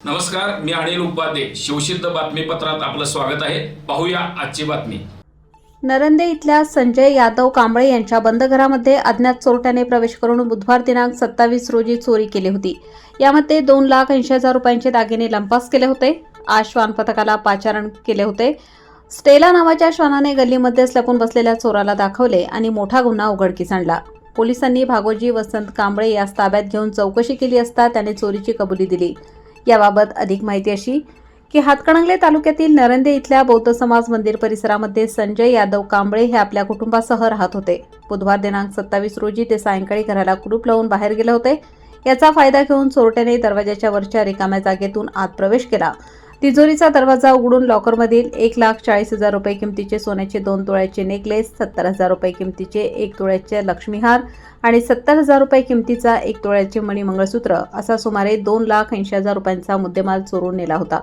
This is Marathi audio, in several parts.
नमस्कार मी अनिल उपाध्ये. शिवसिद्ध बातमीपत्रात आपलं स्वागत आहे. पाहूया आजची बातमी. नरंदे इथल्या संजय यादव कांबळे यांच्या बंद घरामध्ये अज्ञात चोरट्याने प्रवेश करून बुधवार दिनांक सत्तावीस रोजी चोरी केली होती. यामध्ये दोन लाख ऐंशी हजार रुपयांचे दागिने लंपास केले होते. आश्वान पथकाला पाचारण केले होते. स्टेला नावाच्या श्वानाने गल्लीमध्ये लपून बसलेल्या चोराला दाखवले आणि मोठा गुन्हा उघडकीस आणला. पोलिसांनी भागोजी वसंत कांबळे यास ताब्यात घेऊन चौकशी केली असता त्याने चोरीची कबुली दिली. याबाबत अधिक माहिती अशी की हातकणंगले तालुक्यातील नरंदे इथल्या बौद्ध समाज मंदिर परिसरामध्ये संजय यादव कांबळे हे आपल्या कुटुंबासह राहत होते. बुधवार दिनांक सत्तावीस रोजी ते सायंकाळी घराला कुलूप लावून बाहेर गेले होते. याचा फायदा घेऊन चोरट्याने दरवाजाच्या वरच्या रिकाम्या जागेतून आत प्रवेश केला. तिजोरीचा दरवाजा उघडून लॉकरमधील एक लाख चाळीस हजार रुपये किमतीचे सोन्याचे दोन तोळ्याचे नेकलेस सत्तर हजार रुपये किमतीचे एक तोळ्याचे लक्ष्मीहार आणि सत्तर हजार रुपये किमतीचा एक तोळ्याचे मणी मंगळसूत्र असा सुमारे दोन लाख ऐंशी हजार रुपयांचा मुद्देमाल चोरून नेला होता.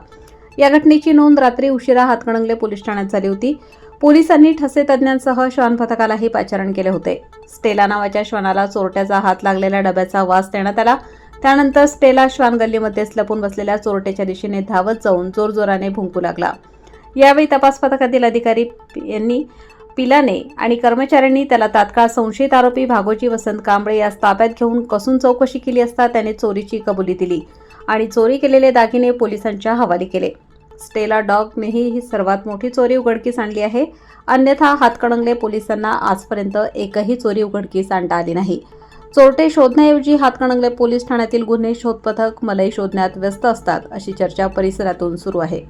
या घटनेची नोंद रात्री उशिरा हातकणंगले पोलीस ठाण्यात झाली होती. पोलिसांनी ठसे तज्ज्ञांसह श्वान पथकालाही पाचारण केले होते. स्टेला नावाच्या श्वानाला चोरट्याचा हात लागलेल्या डब्याचा वास देण्यात आला. त्यानंतर स्टेला श्वान गल्लीमध्येच लपून बसलेल्या चोरट्याच्या दिशेने धावत जाऊन जोरजोराने भुंकू लागला. यावेळी तपास पथकातील अधिकारी यांनी पिलाने आणि कर्मचाऱ्यांनी त्याला तात्काळ संशयित आरोपी भागोजी वसंत कांबळे यास ताब्यात घेऊन कसून चौकशी केली असता त्याने चोरीची कबुली दिली आणि चोरी केलेले दागिने पोलिसांच्या हवाली केले. स्टेला डॉगनेही ही सर्वात मोठी चोरी उघडकीस आणली आहे. अन्यथा हातकणंगले पोलिसांना आजपर्यंत एकही चोरी उघडकीस आणता आली नाही. चोरटे शोधण्याऐवजी हातकणंगले पोलीस ठाण्यातील गुन्हे शोध पथक मलई शोधण्यात व्यस्त असतात अशी चर्चा परिसरातून सुरू आहे.